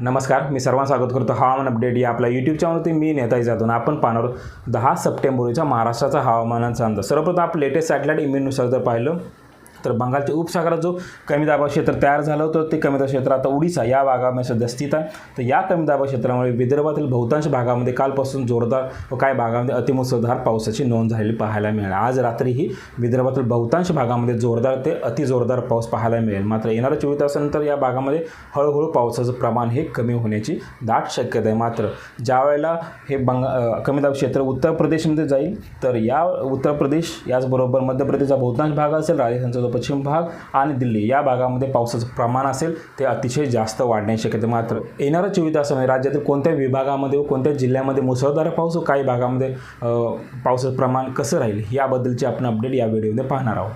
नमस्कार मी सर्वांना स्वागत करतो हवामान अपडेट या आपल्या यूट्यूब चॅनलवरती मी नेताही जातो आपण पाहणार दहा सप्टेंबरच्या महाराष्ट्राचा हवामानाचा अंदाज. सर्वप्रथम आपण लेटेस्ट सॅटेलाईट इमेजनुसार जर पाहिलं तर बंगालच्या उपसागरात जो कमी दाबा क्षेत्र तयार झालं होतं ते कमी दाब क्षेत्र आता ओडिसा या भागामध्ये सध्या स्थित आहे. तर या कमी दाबा क्षेत्रामुळे विदर्भातील बहुतांश भागामध्ये कालपासून जोरदार व काही भागामध्ये अतिमुसळधार पावसाची नोंद झालेली पाहायला मिळेल. आज रात्रीही विदर्भातील बहुतांश भागामध्ये जोरदार ते अतिजोरदार पाऊस पाहायला मिळेल. मात्र येणाऱ्या चोवीस तासानंतर या भागामध्ये हळूहळू पावसाचं प्रमाण हे कमी होण्याची दाट शक्यता आहे. मात्र ज्या वेळेला हे बंगा कमी दाब क्षेत्र उत्तर प्रदेशमध्ये जाईल तर या उत्तर प्रदेश याचबरोबर मध्य प्रदेशचा बहुतांश भाग असेल राजस्थानचा जो पश्चिम भाग आणि दिल्ली. या भागामध्ये पावसाचं प्रमाण असेल ते अतिशय जास्त वाढण्याची शक्यता मात्र येणाऱ्या चोवीस तासामध्ये राज्यातील कोणत्या विभागामध्ये व कोणत्या जिल्ह्यामध्ये मुसळधार पाऊस व काही भागामध्ये पावसाचं प्रमाण कसं राहील याबद्दलची आपण अपडेट या व्हिडिओमध्ये पाहणार आहोत.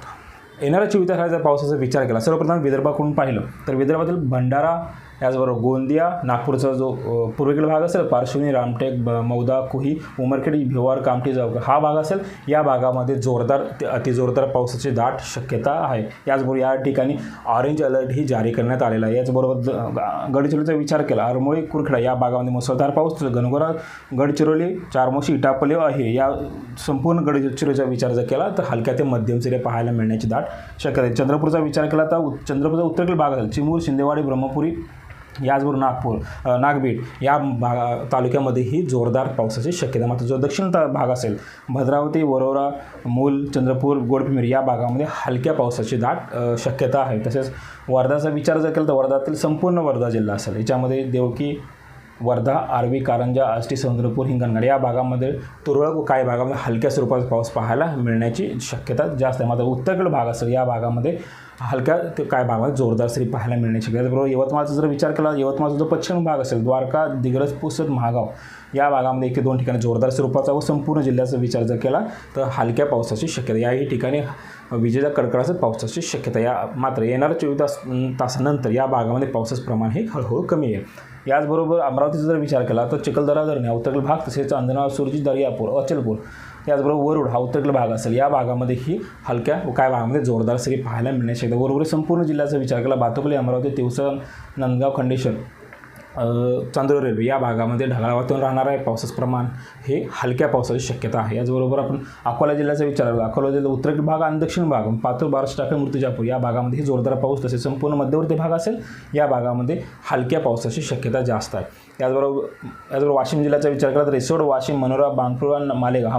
येणाऱ्या चोवीस तासाचा जर पावसाचा विचार केला सर्वप्रथम विदर्भाकडून पाहिलं तर विदर्भातील भंडारा याचबरोबर गोंदिया नागपूरचा जो पूर्वेकडील भाग असेल पार्श्वनी रामटेक ब- मौदा कुही उमरखेड भिवार कामठी जावकर हा भाग असेल या भागामध्ये जोरदार ते अतिजोरदार पावसाची दाट शक्यता आहे. याचबरोबर या ठिकाणी ऑरेंज अलर्ट ही जारी करण्यात आलेला आहे. याचबरोबर गडचिरोलीचा विचार केला. अरमोळी कुरखेडा या भागामध्ये मुसळधार पाऊस गणगोरा गडचिरोली चारमोशी इटापले आहे या संपूर्ण गडचिरोलीचा विचार जर केला तर हलक्या ते मध्यम सिरे पाहायला मिळण्याची दाट शक्यता आहे. चंद्रपूरचा विचार केला तर चंद्रपूरचा उत्तरेकडील भाग असेल चिमूर शिंदेवाडी ब्रह्मपुरी याचबरोबर नागपूर नागबीड या भागा तालुक्यामध्येही जोरदार पावसाची शक्यता. मात्र जो दक्षिण भाग असेल भद्रावती वरोरा मूल चंद्रपूर गोडपिमीर या भागामध्ये हलक्या पावसाची दाट शक्यता आहे. तसेच वर्धाचा विचार जर केला तर वर्धातील संपूर्ण वर्धा जिल्हा असेल. याच्यामध्ये देवकी वर्धा आर्वी कारंजा आष्टी समुद्रपूर हिंगणघाट या भागामध्ये तुरळक काही भागामध्ये हलक्या स्वरूपाचा पाऊस पाहायला मिळण्याची शक्यता जास्त आहे. मात्र उत्तरेकडील भाग असेल या भागामध्ये हलक्या ते काय भागामध्ये जोरदार सरी पाहायला मिळण्याची शक्यता त्याचबरोबर यवतमाळचा जर विचार केला यवतमाळचा जो पश्चिम भाग असेल द्वारका दिग्रज पुसद महागाव या भागामध्ये एक ते दोन ठिकाणी जोरदार स्वरूपाचा व संपूर्ण जिल्ह्याचा विचार जर केला तर हलक्या पावसाची शक्यता याही ठिकाणी विजेच्या कडकडाचं पावसाची शक्यता या मात्र येणाऱ्या चोवीस तास तासानंतर या भागामध्ये पावसाचं प्रमाण हे हळूहळू कमी आहे. याचबरोबर अमरावतीचा जर विचार केला तर चिखलदरा धरण हा उत्तरेकडील भाग तसेच अंजनाव सुरजी दर्यापूर अचलपूर याचबरोबर वरुड हा उत्तरेकडील भाग असेल. या भागामध्येही हलक्या काय भागामध्ये जोरदार सरी पाहायला मिळण्याची शक्यता वरवरी संपूर्ण जिल्ह्याचा विचार केला बातुकली अमरावती तिवसा नंदगाव खंडेश्वर चांदूर रेल्वे या भागामध्ये ढगाळ वातावरण राहणार आहे. पावसाचं प्रमाण हे हलक्या पावसाची शक्यता आहे. याचबरोबर आपण अकोला जिल्ह्याचा विचार केला अकोला जिल्ह्यात उत्तर भाग आणि दक्षिण भाग पातूर बाराशे टाका मूर्तिजापूर या भागामध्ये जोरदार पाऊस तसेच संपूर्ण मध्यवर्ती भाग असेल. या भागामध्ये हलक्या पावसाची शक्यता जास्त आहे. त्याचबरोबर त्याचबरोबर वाशिम जिल्ह्याचा विचार केला तर रिसोड वाशिम मनोरा बांकुरा आणि मालेगाव हा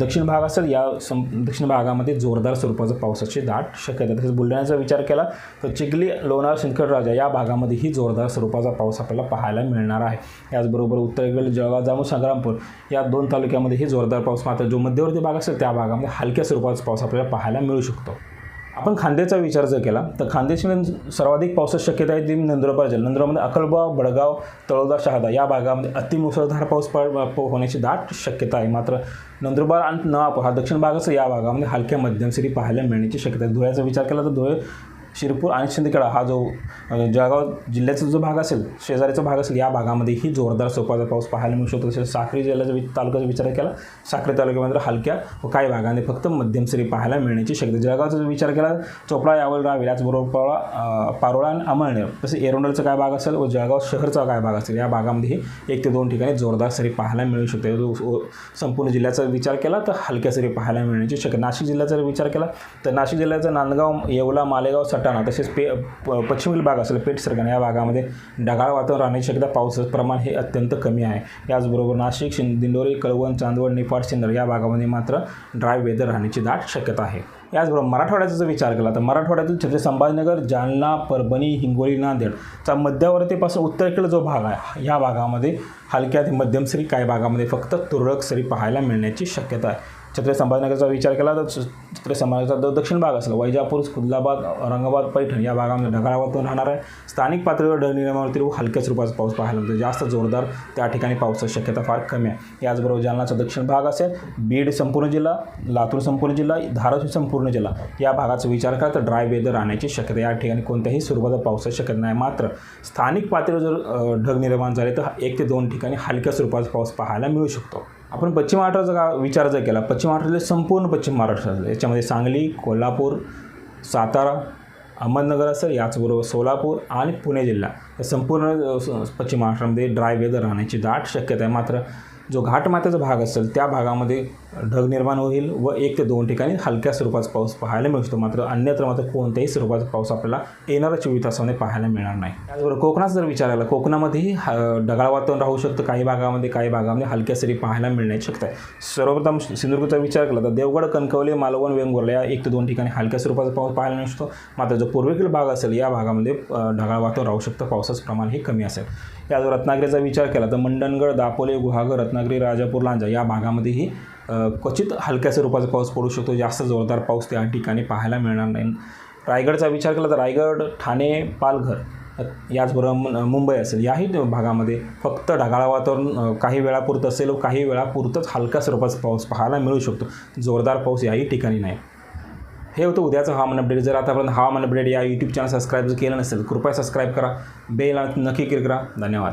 दक्षिण भाग असेल. या सं दक्षिण भागामध्ये जोरदार स्वरूपाचा पावसाची दाट शक्यता आहे. तसेच बुलढाण्याचा विचार केला तर चिखली लोणार सिंदखेडराजा या भागामध्येही जोरदार स्वरूपाचा पाऊस आपल्याला पाहायला मिळणार आहे. याचबरोबर उत्तरेकडील जळगाव जामू संग्रामपूर या दोन तालुक्यामध्येही जोरदार पाऊस. मात्र जो मध्यवर्ती भाग असेल त्या भागामध्ये हलक्या स्वरूपाचा पाऊस आपल्याला पाहायला मिळू शकतो. आपण खांद्याचा विचार जर केला तर खांद्याची सर्वाधिक पावसाची शक्यता आहे ती नंदुरबार जिल्हा नंदुरबारमध्ये अकलगाव बडगाव तळोदा शहादा या भागामध्ये अतिमुसळधार पाऊस पड होण्याची दाट शक्यता आहे. मात्र नंदुरबार आणि नवापूर हा दक्षिण भागाचा या भागामध्ये हलक्या मध्यम सरी पाहायला मिळण्याची शक्यता आहे. धुळ्याचा विचार केला तर धुळे शिरपूर आणि शिंदखेडा हा जो जळगाव जिल्ह्याचा जो भाग असेल शेजारीचा भाग असेल या भागामध्येही जोरदार स्वरूपाचा पाऊस पाहायला मिळू शकतो. तसेच साखरी जिल्ह्याचा वि- तालुक्याचा विचार केला साखरी तालुक्यामध्ये हलक्या व काही भागामध्ये फक्त मध्यम सरी पाहायला मिळण्याची शक्यता. जळगावचा जर विचार केला चोपडा यावल रावेल याचबरोबर पारोळा पारोळा आणि अमळनेर. तसे एरोंडलचा काय भाग असेल व जळगाव शहरचा काय भाग असेल या भागामध्येही एक ते दोन ठिकाणी जोरदार सरी पाहायला मिळू शकते. जो- संपूर्ण जिल्ह्याचा विचार केला तर हलक्या सरी पाहायला मिळण्याची शक्यता. नाशिक जिल्ह्याचा जर विचार केला तर नाशिक जिल्ह्याचा नांदगाव येवला मालेगाव सटाणा तसेच पे प- पश्चिमेल भाग असेल पेठ सरगणा या भागामध्ये ढगाळ वातावरण राहण्याची शक्यता पावसाचं प्रमाण हे अत्यंत कमी आहे. याचबरोबर नाशिक शिंद दिंडोरी कळवण चांदवड निफाड सिन्नर या भागामध्ये मात्र ड्राय वेदर राहण्याची दाट शक्यता आहे. याचबरोबर मराठवाड्याचा जर विचार केला तर मराठवाड्यातील छत्रपती संभाजीनगर जालना परभणी हिंगोली नांदेडचा मध्यवर्तीपासून उत्तरेकडे जो भाग आहे ह्या भागामध्ये हलक्या ते मध्यम सरी काही भागामध्ये फक्त तुरळक सरी पाहायला मिळण्याची शक्यता आहे. छत्रपती संभाजीनगरचा विचार केला तर छत्रपती संभाजीनगरचा जो दक्षिण भाग असेल वैजापूर खुदलाबाद औरंगाबाद पैठण या भागामध्ये ढगाळ वातावरण राहणार आहे. स्थानिक पातळीवर ढग निर्माण व हलक्या स्वरूपाचा पाऊस पाहायला मिळतो. जास्त जोरदार त्या ठिकाणी पावसाची शक्यता फार कमी आहे. याचबरोबर जालनाचा दक्षिण भाग असेल बीड संपूर्ण जिल्हा लातूर संपूर्ण जिल्हा धाराशिव संपूर्ण जिल्हा या भागाचा विचार करा तर ड्राय वेदर राहण्याची शक्यता या ठिकाणी कोणत्याही स्वरूपाचा पावसाची शक्यता नाही. मात्र स्थानिक पातळीवर जर ढग निर्माण झाले तर एक ते दोन ठिकाणी हलक्या स्वरूपाचा पाऊस पाहायला मिळू शकतो. आपण पश्चिम महाराष्ट्राचा का विचार जर केला पश्चिम महाराष्ट्रातले संपूर्ण पश्चिम महाराष्ट्र याच्यामध्ये सांगली कोल्हापूर सातारा अहमदनगर असेल याचबरोबर सोलापूर आणि पुणे जिल्हा. या संपूर्ण पश्चिम महाराष्ट्रामध्ये ड्राय वेदर राहण्याची दाट शक्यता आहे मात्र जो घाटमाथ्याचा भाग असेल त्या भागामध्ये ढग निर्माण होईल व एक ते दोन ठिकाणी हलक्या स्वरूपाचा पाऊस पाहायला मिळू शकतो. मात्र अन्यत्र मात्र कोणत्याही स्वरूपाचा पाऊस आपल्याला येणाऱ्या चोवीस तासामध्ये पाहायला मिळणार नाही. त्याचबरोबर कोकणात जर विचार केला कोकणामध्येही ह- ढगाळ वातावरण राहू शकतं. काही भागामध्ये काही भागामध्ये हलक्या सरी पाहायला मिळण्याची शक्यता आहे. सर्वप्रथम सिंधुदुर्गचा विचार केला तर देवगड कणकवली मालवण वेंगुर्ला या एक ते दोन ठिकाणी हलक्या स्वरूपाचा पाऊस पाहायला मिळू शकतो. मात्र जो पूर्वेकडील भाग असेल या भागामध्ये ढगाळ वातावरण राहू शकतं. पावसाचं प्रमाण हे कमी असेल. याचबरोबर रत्नागिरीचा विचार केला तर मंडणगड दापोले गुहागर रत्नागिरी राजापूर लांजा या भागामध्येही क्वचित हलक्या स्वरूपाचा पाऊस पडू शकतो. जास्त जोरदार पाऊस त्या ठिकाणी पाहायला मिळणार नाही. रायगडचा विचार केला तर रायगड ठाणे पालघर याचबरोबर मुंबई असेल. याही भागामध्ये फक्त ढगाळ वातावरण काही वेळापुरतं असेल व काही वेळापुरतंच हलक्या स्वरूपाचा पाऊस पाहायला मिळू शकतो. जोरदार पाऊस याही ठिकाणी नाही. हे होतं उद्याचं हवामान अपडेट जर आतापर्यंत हवामान अपडेट या यूट्यूब चॅनल सबस्क्राईब जर केलं नसेल कृपया सबस्क्राईब करा. बेल नक्की क्लिक करा. धन्यवाद.